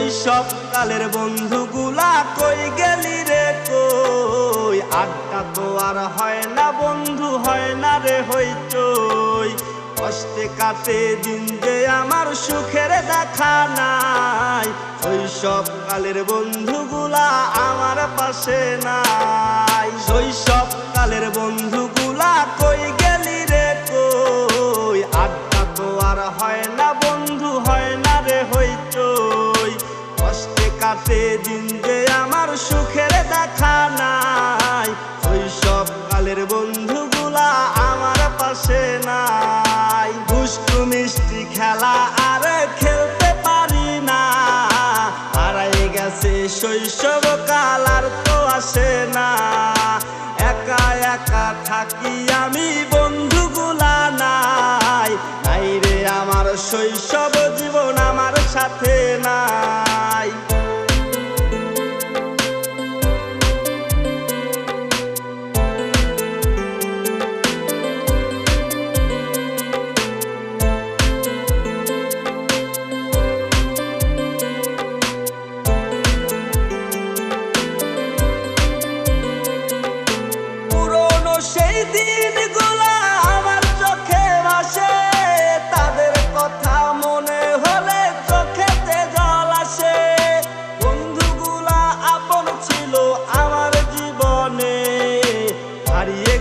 শৈশব কালের বন্ধুগুলা কই গেলি রে কই? আড্ডা তো আর হয় না, বন্ধু হয় না রে হইচই। কষ্টে কাটে দিন যে আমার সুখের দেখা নাই। শৈশব কালের বন্ধুগুলা আমার পাশে নাই। শৈশব কালের বন্ধুগুলা কাটে দিন যে আমার সুখের দেখা নাই, ওই সব কালের বন্ধুগুলা আমার পাশে নাই। দুষ্টু মিষ্টি খেলা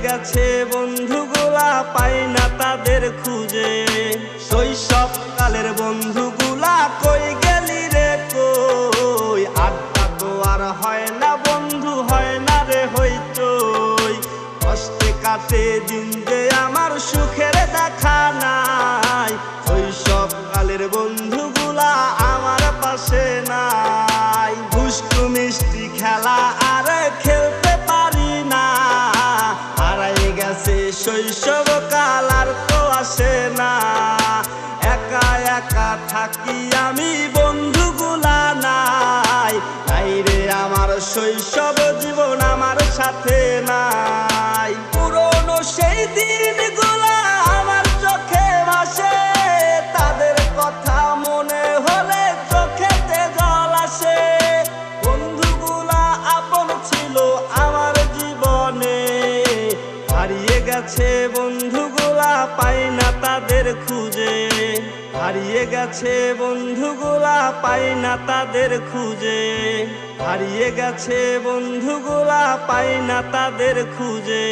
গেছে বন্ধুগুলা পাই না তাদের খুঁজে। শৈশব কালের বন্ধুগুলা কই কাটে দিন যে আমার সুখের দেখা নাই, ওই সব কালের বন্ধুগুলা আমার পাশে নাই। দুষ্টু মিষ্টি খেলা আর খেলতে পারি না, হারাই গেছে শৈশব খুঁজে। হারিয়ে গেছে বন্ধুগুলা পাই না তাদের খুঁজে। হারিয়ে গেছে বন্ধুগুলা পাই না তাদের খুঁজে।